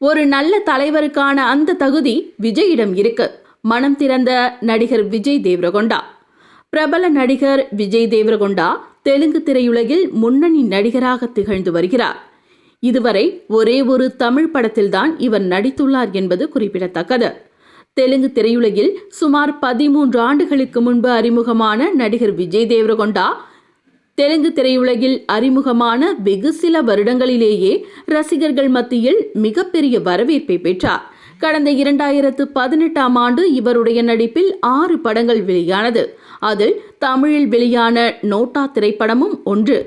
ஒரு நல்ல தலைவருக்கான அந்த தகுதி விஜயிடம் இருக்கு. மனம் திறந்த நடிகர் விஜய் தேவரகொண்டா. பிரபல நடிகர் விஜய் தேவரகொண்டா தெலுங்கு திரையுலகில் முன்னணி நடிகராக திகழ்ந்து வருகிறார். இதுவரை ஒரே ஒரு தமிழ் படத்தில்தான் இவர் நடித்துள்ளார் என்பது குறிப்பிடத்தக்கது. தெலுங்கு திரையுலகில் சுமார் பதிமூன்று ஆண்டுகளுக்கு முன்பு அறிமுகமான நடிகர் விஜய் தேவரகொண்டா தெலுங்கு திரையுலகில் அறிமுகமான வெகு சில வருடங்களிலேயே ரசிகர்கள் மத்தியில் மிகப்பெரிய வரவேற்பை பெற்றார். கடந்த இரண்டாயிரத்து பதினெட்டாம் ஆண்டு இவருடைய நடிப்பில் ஆறு படங்கள் வெளியானது. அதில் தமிழில் வெளியான நோட்டா திரைப்படமும் ஒன்று.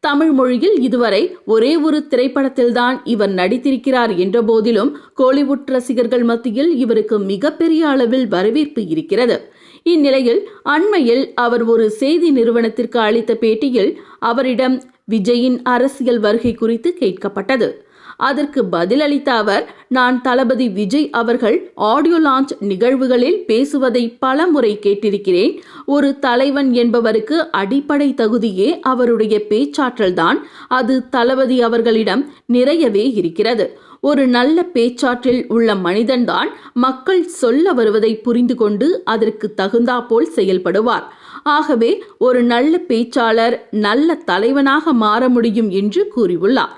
தமிழ் மொழியில் இதுவரை ஒரே ஒரு திரைப்படத்தில்தான் இவர் நடித்திருக்கிறார் என்ற போதிலும் கோலிவுட் ரசிகர்கள் மத்தியில் இவருக்கு மிகப்பெரிய அளவில் வரவேற்பு இருக்கிறது. இந்நிலையில் அண்மையில் அவர் ஒரு செய்தி நிறுவனத்திற்கு அளித்த பேட்டியில் அவரிடம் விஜயின் அரசியல் வருகை குறித்து கேட்கப்பட்டது. அதற்கு பதிலளித்த அவர் நான் தளபதி விஜய் அவர்கள் ஆடியோ லான்ச் நிகழ்வுகளில் பேசுவதை பல முறை கேட்டிருக்கிறேன். ஒரு தலைவன் என்பவருக்கு அடிப்படை தகுதியே அவருடைய பேச்சாற்றல்தான். அது தளபதி அவர்களிடம் நிறையவே இருக்கிறது. ஒரு நல்ல பேச்சாற்றில் உள்ள மனிதன்தான் மக்கள் சொல்ல வருவதை புரிந்து கொண்டு அதற்கு தகுந்தாப்போல் செயல்படுவார். ஆகவே ஒரு நல்ல பேச்சாளர் நல்ல தலைவனாக மாற முடியும் என்று கூறியுள்ளார்.